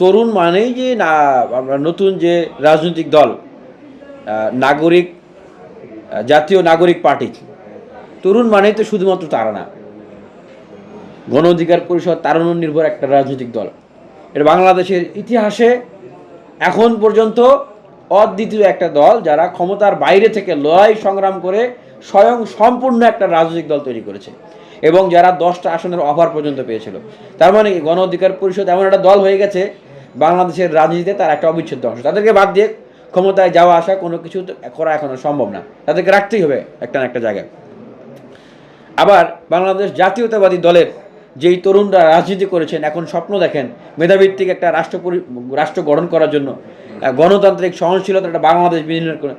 তরুণ মানেই যে না, আমরা নতুন যে রাজনৈতিক দল নাগরিক জাতীয় নাগরিক পার্টি। তরুণ মানেই তো শুধুমাত্র তারা না। গণ অধিকার পরিষদ তারুণ নির্ভর একটা রাজনৈতিক দল। এটা বাংলাদেশের ইতিহাসে এখন পর্যন্ত অদ্বিতীয় একটা দল যারা ক্ষমতার বাইরে থেকে লড়াই সংগ্রাম করে স্বয়ং সম্পূর্ণ একটা রাজনৈতিক দল তৈরি করেছে এবং যারা দশটা আসনের অফার পর্যন্ত পেয়েছিল। তার মানে গণ অধিকার পরিষদ এমন একটা দল হয়ে গেছে বাংলাদেশের রাজনীতিতে তার একটা অবিচ্ছেদ্য অংশ। তাদেরকে বাদ দিয়ে ক্ষমতায় যাওয়া, আসা কোনো কিছু করা এখনও সম্ভব না। তাদেরকে রাখতেই হবে একটা না একটা জায়গায় আবার বাংলাদেশ জাতীয়তাবাদী দলের যেই তরুণরা রাজনীতি করেছেন, এখন স্বপ্ন দেখেন মেধাভিত্তিক একটা রাষ্ট্র রাষ্ট্র গঠন করার জন্য। গণতান্ত্রিক সহনশীলতা একটা বাংলাদেশ বিনির্মাণ করে,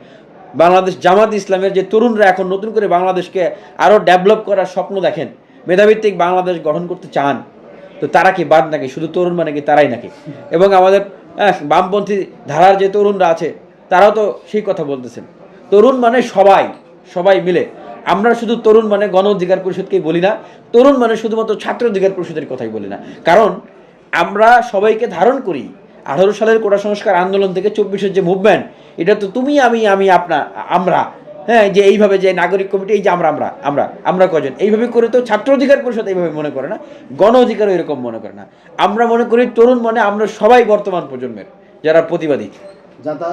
বাংলাদেশ জামাত ইসলামের যে তরুণরা এখন নতুন করে বাংলাদেশকে আরও ডেভেলপ করার স্বপ্ন দেখেন, মেধাভিত্তিক বাংলাদেশ গঠন করতে চান। তো তারা কি বাদ নাকি? শুধু তরুণ মানে কি তারাই নাকি? এবং আমাদের বামপন্থী ধারার যে তরুণরা আছে, তারাও তো সেই কথা বলতেছেন। তরুণ মানে সবাই সবাই মিলে। আমরা শুধু তরুণ মানে গণ অধিকার পরিষদকেই বলি না, তরুণ মানে শুধুমাত্র ছাত্র অধিকার পরিষদের কথাই বলি না। কারণ আমরা সবাইকে ধারণ করি, আঠারো সালের কোটা সংস্কার আন্দোলন থেকে চব্বিশের যে মুভমেন্ট এটা তো তুমি, আমি আমি, আপনা, আমরা হ্যাঁ যে এইভাবে যে নাগরিক কমিটি, এই যে আমরা আমরা আমরা আমরা কজন, এইভাবে করে তো ছাত্র অধিকার পরিষদ এইভাবে মনে করে না, গণ অধিকারও এরকম মনে করে না। আমরা মনে করি তরুণ মানে আমরা সবাই বর্তমান প্রজন্মের, যারা প্রতিবাদী। যাতা